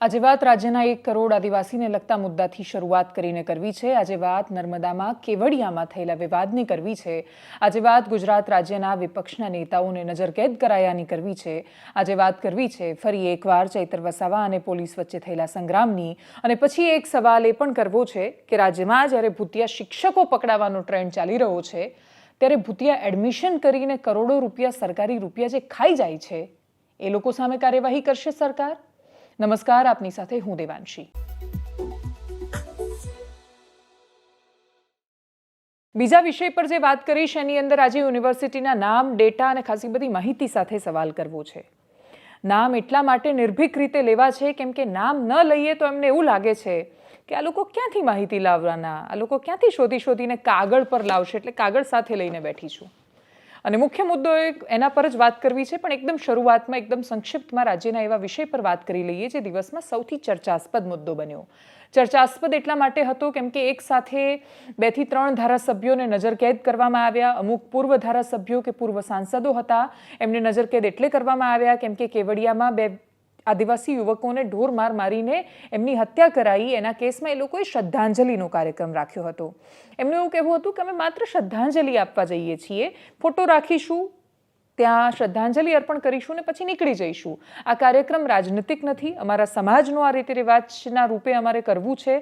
આજે વાત રાજ્યના એક કરોડ આદિવાસીને લગતા મુદ્દાથી શરૂઆત કરીને કરવી છે. આજે વાત નર્મદામાં કેવડિયામાં થયેલા વિવાદની કરવી છે. આજે વાત ગુજરાત રાજ્યના વિપક્ષના નેતાઓને નજરકેદ કરાયાની કરવી છે. આજે વાત કરવી છે ફરી એકવાર ચૈતર વસાવા અને પોલીસ વચ્ચે થયેલા સંગ્રામની. અને પછી એક સવાલ એ પણ કરવો છે કે રાજ્યમાં જ્યારે ભૂતિયા શિક્ષકો પકડાવાનો ટ્રેન્ડ ચાલી રહ્યો છે, ત્યારે ભૂતિયા એડમિશન કરીને કરોડો રૂપિયા સરકારી રૂપિયા જે ખાઈ જાય છે, એ લોકો સામે કાર્યવાહી કરશે સરકાર? નમસ્કાર, આપની સાથે હું દેવાંશી. બીજા વિષય પર જે વાત કરીશ, એની અંદર આજે યુનિવર્સિટીના નામ, ડેટા અને ખાસી બધી માહિતી સાથે સવાલ કરવો છે. નામ એટલા માટે નિર્ભીક રીતે લેવા છે, કેમ કે નામ ન લઈએ તો એમને એવું લાગે છે કે આ લોકો ક્યાંથી માહિતી લાવવાના, આ લોકો ક્યાંથી શોધી શોધીને કાગળ પર લાવશે, એટલે કાગળ સાથે લઈને બેઠી છું. અને મુખ્ય મુદ્દો એના પર જ વાત કરવી છે, પણ એકદમ શરૂઆતમાં, એકદમ સંક્ષિપ્તમાં રાજ્યના એવા વિષય પર વાત કરી લઈએ જે દિવસમાં સૌથી ચર્ચાસ્પદ મુદ્દો બન્યો. ચર્ચાસ્પદ એટલા માટે હતો કેમ કે એક સાથે બેથી ત્રણ ધારાસભ્યોને નજરકેદ કરવામાં આવ્યા. અમુક પૂર્વ ધારાસભ્યો કે પૂર્વ સાંસદો હતા, એમને નજરકેદ એટલે કરવામાં આવ્યા, કેમ કે કેવડિયામાં બે આદિવાસી યુવકોને ઢોર માર મારીને એમની હત્યા કરાઈ. એના કેસમાં એ લોકોએ શ્રદ્ધાંજલિનો કાર્યક્રમ રાખ્યો હતો. એમનું એવું કહેવું હતું કે અમે માત્ર શ્રદ્ધાંજલિ આપવા જઈએ છીએ. ફોટો રાખીશું ત્યાં શ્રદ્ધાંજલિ અર્પણ કરીશું ને પછી નીકળી જઈશું. આ કાર્યક્રમ રાજનીતિક નથી, અમારા સમાજનો આ રીતિ રિવાજના રૂપે અમારે કરવું છે.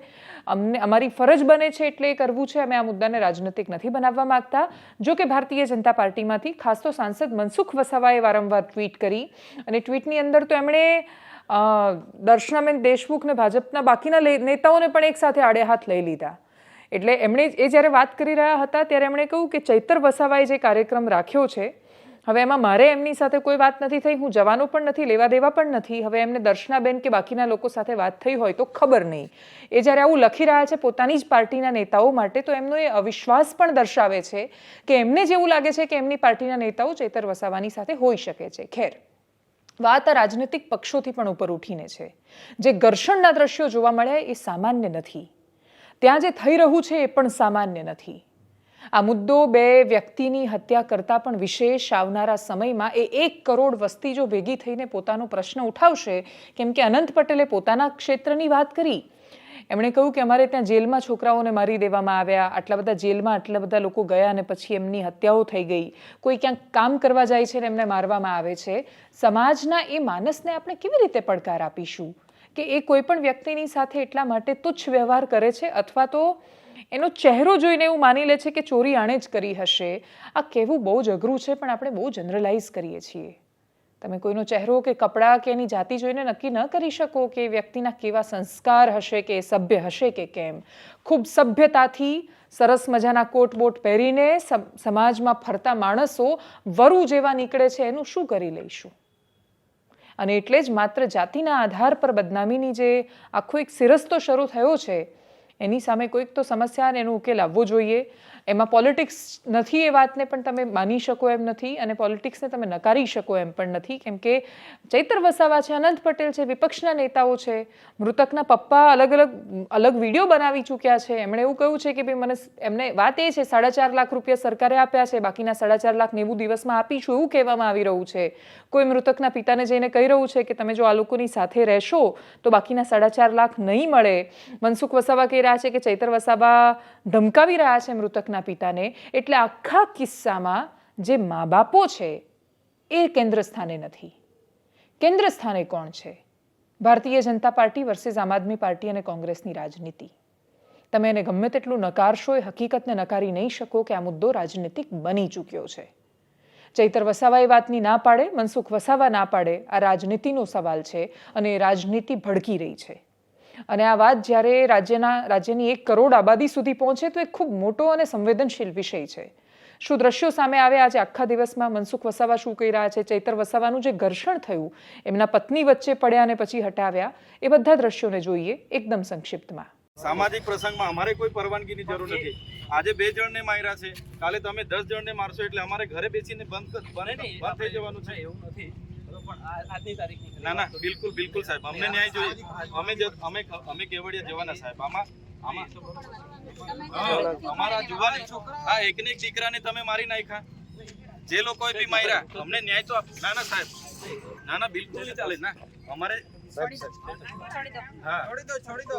અમને, અમારી ફરજ બને છે એટલે એ કરવું છે. અમે આ મુદ્દાને રાજનીતિક નથી બનાવવા માંગતા. જો કે ભારતીય જનતા પાર્ટીમાંથી ખાસ તો સાંસદ મનસુખ વસાવાએ વારંવાર ટ્વીટ કરી અને ટ્વીટની અંદર તો એમણે દર્શનાબેન દેશમુખ ને ભાજપના બાકીના નેતાઓને પણ એક સાથે આડે હાથ લઈ લીધા. એટલે એમણે એ જ્યારે વાત કરી રહ્યા હતા ત્યારે એમણે કહ્યું કે ચૈતર વસાવાએ જે કાર્યક્રમ રાખ્યો છે હવે એમાં મારે એમની સાથે કોઈ વાત નથી થઈ, હું જવાનું પણ નથી, લેવા દેવા પણ નથી. હવે એમને દર્શનાબેન કે બાકીના લોકો સાથે વાત થઈ હોય તો ખબર નહીં. એ જ્યારે આવું લખી રહ્યા છે પોતાની જ પાર્ટીના નેતાઓ માટે, તો એમનો એ અવિશ્વાસ પણ દર્શાવે છે કે એમને જેવું લાગે છે કે એમની પાર્ટીના નેતાઓ ચેતર વસાવાની સાથે હોઈ શકે છે. ખેર, વાત આ રાજનૈતિક પક્ષોથી પણ ઉપર ઉઠીને છે. જે ઘર્ષણના દ્રશ્યો જોવા મળ્યા એ સામાન્ય નથી. ત્યાં જે થઈ રહ્યું છે એ પણ સામાન્ય નથી. આ મુદ્દો બે વ્યક્તિની હત્યા કરતાં પણ વિશેષ આવનારા સમયમાં એ એક કરોડ વસ્તી જો ભેગી થઈને પોતાનો પ્રશ્ન ઉઠાવશે, કેમ કે અનંત પટેલે પોતાના ક્ષેત્રની વાત કરી. એમણે કહ્યું કે અમારે ત્યાં જેલમાં છોકરાઓને મારી દેવામાં આવ્યા, આટલા બધા જેલમાં આટલા બધા લોકો ગયા અને પછી એમની હત્યાઓ થઈ ગઈ. કોઈ ક્યાંક કામ કરવા જાય છે ને એમને મારવામાં આવે છે. સમાજના એ માનસને આપણે કેવી રીતે પડકાર આપીશું? કે એ કોઈ પણ વ્યક્તિની સાથે એટલા માટે તુચ્છ વ્યવહાર કરે છે અથવા તો એનો ચહેરો જોઈને એવું માની લે છે કે ચોરી આણે જ કરી હશે. આ કહેવું બહુ જ અઘરું છે, પણ આપણે બહુ જનરલાઇઝ કરીએ છીએ. તમે કોઈનો ચહેરો કે કપડાં કે એની જાતિ જોઈને નક્કી ન કરી શકો કે એ વ્યક્તિના કેવા સંસ્કાર હશે, કે સભ્ય હશે કે કેમ. ખૂબ સભ્યતાથી સરસ મજાના કોટ બોટ પહેરીને સમાજમાં ફરતા માણસો વરુ જેવા નીકળે છે, એનું શું કરી લઈશું? અને એટલે જ માત્ર જાતિના આધાર પર બદનામીની જે આખો એક સિરસ્તો શરૂ થયો છે એની સામે કોઈક તો સમસ્યાને એનું ઉકેલ આવવો જોઈએ. એમાં પોલિટિક્સ નથી એ વાતને પણ તમે માની શકો એમ નથી અને પોલિટિક્સને તમે નકારી શકો એમ પણ નથી. કેમ કે ચૈતર વસાવા છે, અનંત પટેલ છે, વિપક્ષના નેતાઓ છે, મૃતકના પપ્પા અલગ અલગ અલગ વીડિયો બનાવી ચૂક્યા છે. એમણે એવું કહ્યું છે કે ભાઈ મને એમને વાત એ છે, સાડા ચાર લાખ રૂપિયા સરકારે આપ્યા છે, બાકીના સાડા ચાર લાખ નેવું દિવસમાં આપીશું એવું કહેવામાં આવી રહ્યું છે. કોઈ મૃતકના પિતાને જઈને કહી રહ્યું છે કે તમે જો આ લોકોની સાથે રહેશો, તો બાકીના સાડા ચાર લાખ નહીં મળે. મનસુખ વસાવા કહી રહ્યા છે કે ચૈતર વસાવા ધમકાવી રહ્યા છે મૃતકના પિતાને એટલે આખા કિસ્સામાં જે મા બાપો છે, એ કેન્દ્ર સ્થાને નથી. કેન્દ્ર સ્થાને કોણ છે? ભારતીય જનતા પાર્ટી વર્સિસ આમ આદમી પાર્ટી અને કોંગ્રેસની રાજનીતિ. તમે એને ગમે તેટલું નકારશો એ હકીકતને નકારી નહીં શકો કે આ મુદ્દો રાજનીતિક બની ચૂક્યો છે. ચૈતર વસાવા એ વાતની ના પાડે, મનસુખ વસાવા ના પાડે, આ રાજનીતિનો સવાલ છે અને રાજનીતિ ભડકી રહી છે. અને આ વાત જ્યારે રાજ્યના રાજ્યની એક કરોડ આબાદી સુધી પહોંચે તો એ ખૂબ મોટો અને સંવેદનશીલ વિષય છે. શું દ્રશ્યો સામે આવે આજે આખા દિવસમાં મનસુખ વસાવા શું કહી રહ્યા છે? ચૈતર વસાવાનું જે ઘર્ષણ થયું એમના પત્ની વચ્ચે પડ્યા અને પછી હટાવ્યા એ બધા દ્રશ્યોને જોઈએ એકદમ સંક્ષિપ્તમાં. સામાજિક પ્રસંગમાં અમારે કોઈ પરવાનગીની જરૂર નથી. આજે બે જણને માર્યા છે. કાલે તમે દસ જણને મારશો એટલે અમારે ઘરે બેસીને બંધ બને બંધ થઈ જવાનું છે. એવું નથી. આજની ના ના બિલકુલ બિલકુલ સાહેબ. અમને ન્યાય જોઈએ. અમે અમે અમે કેવડિયા જવાના સાહેબ. આમાં આમાં અમારા જુવાન આ એકને એક દીકરાને તમે મારી નાખ્યા. જે લોકોએ બી માર્યા અમને ન્યાય તો ના ના સાહેબ. ના ના બિલકુલ. નહીં ચાલે ના અમારે હા. છોડી દો છોડી દો.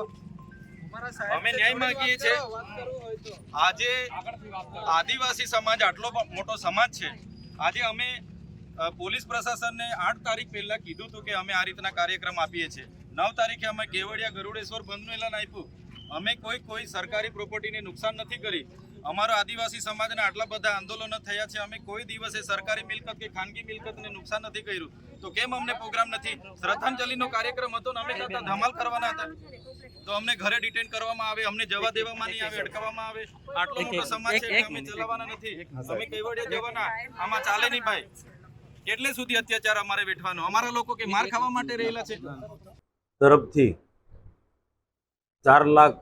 અમે છે, ન્યાય માંગીએ છીએ. તો. આજે આદિવાસી સમાજ આટલો મોટો સમાજ છે. આજે અમે પોલીસ પ્રશાસનને આઠ તારીખ પહેલા કીધું હતું કે અમે આ રીતના કાર્યક્રમ આપીએ છીએ. નવ તારીખે અમે કેવડિયા ગરુડેશ્વર બંધનું એલાન આપ્યું. અમે કોઈ કોઈ સરકારી પ્રોપર્ટીને નુકસાન નથી કરી. અમારો આદિવાસી સમાજના આટલા બધા આંદોલનો થયા છે. અમે કોઈ દિવસે સરકારી મિલકત કે ખાનગી મિલકતને નુકસાન નથી કર્યું. તો કેમ અમને પ્રોગ્રામ નથી? શ્રદ્ધાંજલિનો કાર્યક્રમ હતો ને અમે કહેતા ધમાલ કરવાના હતા. તો અમને ઘરે ડિટેન કરવામાં આવે અમને જવા દેવામાં નહીં આવે અટકાવવામાં આવે. આટલો મોટો સમાજ છે અમે ચલાવવાના નથી. અમે કેવડિયા જવાના. આમાં ચાલે નહીં ભાઈ. કેટલે સુધી અત્યાચાર અમારે વેઠવાનો? અમારા લોકો કે માર ખાવા માટે રહેલા છે? તરફથી ચાર લાખ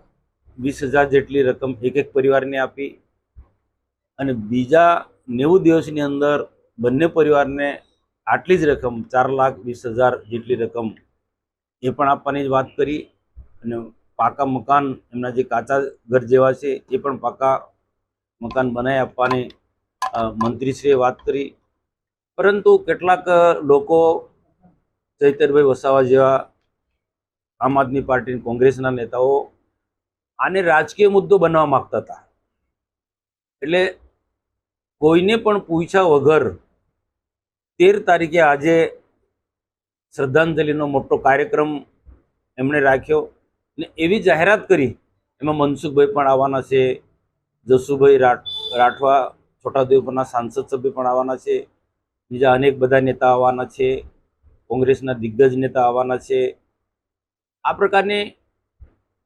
વીસ હજાર જેટલી રકમ એક એક પરિવારને આપી અને બીજા નેવું દિવસની અંદર બંને પરિવારને આટલી જ રકમ, ચાર લાખ વીસ હજાર જેટલી રકમ એ પણ આપવાની જ વાત કરી અને પાકા મકાન, એમના જે કાચા ઘર જેવા છે એ પણ પાકા મકાન બનાવી આપવાની મંત્રીશ્રીએ વાત કરી. પરંતુ કેટલાક લોકો ચૈતરભાઈ વસાવા જેવા આમ આદમી પાર્ટી કોંગ્રેસના નેતાઓ આને રાજકીય મુદ્દો બનવા માગતા હતા. એટલે કોઈને પણ પૂછ્યા વગર તેર તારીખે આજે શ્રદ્ધાંજલિનો મોટો કાર્યક્રમ એમણે રાખ્યો ને એવી જાહેરાત કરી. એમાં મનસુખભાઈ પણ આવવાના છે, જસુભાઈ રાઠવા છોટાઉદેપુરના સાંસદ સભ્ય પણ આવવાના છે. બીજા અનેક બધા નેતા આવવાના છે, કોંગ્રેસના દિગ્ગજ નેતા આવવાના છે. આ પ્રકારની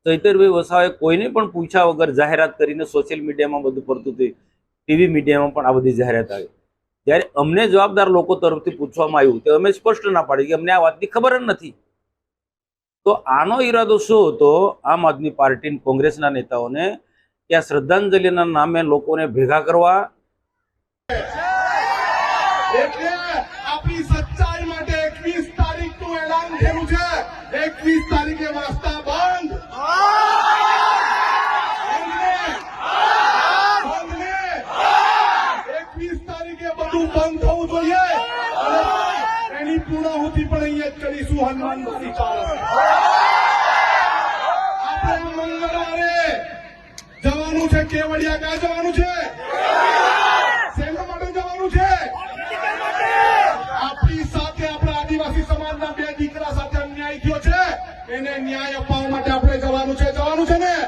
ચૈતરભાઈ વસાવાએ કોઈને પણ પૂછ્યા વગર જાહેરાત કરીને સોશિયલ મીડિયામાં બધું પડતું હતું. ટીવી મીડિયામાં પણ આ બધી જાહેરાત આવી. જ્યારે અમને જવાબદાર લોકો તરફથી પૂછવામાં આવ્યું તો અમે સ્પષ્ટ ના પાડી કે અમને આ વાતની ખબર જ નથી. તો આનો ઈરાદો શું હતો? આમ આદમી પાર્ટી કોંગ્રેસના નેતાઓને કે આ શ્રદ્ધાંજલિના નામે લોકોને ભેગા કરવા એટલે આપણી સચ્ચાઈ માટે એકવીસ તારીખનું એલાન થયું છે. એકવીસ તારીખે વાસ્તા બંધ. તારીખે જોઈએ. એની પૂર્ણાહુતિ પણ અહીંયા જ હનુમાન બસી આપણે મંગળવારે જવાનું છે. કેવડિયા ક્યાં જવાનું છે? શેના માટે જવાનું છે. ન્યાય અપાવવા માટે આપણે જવાનું છે. જવાનું છે ને?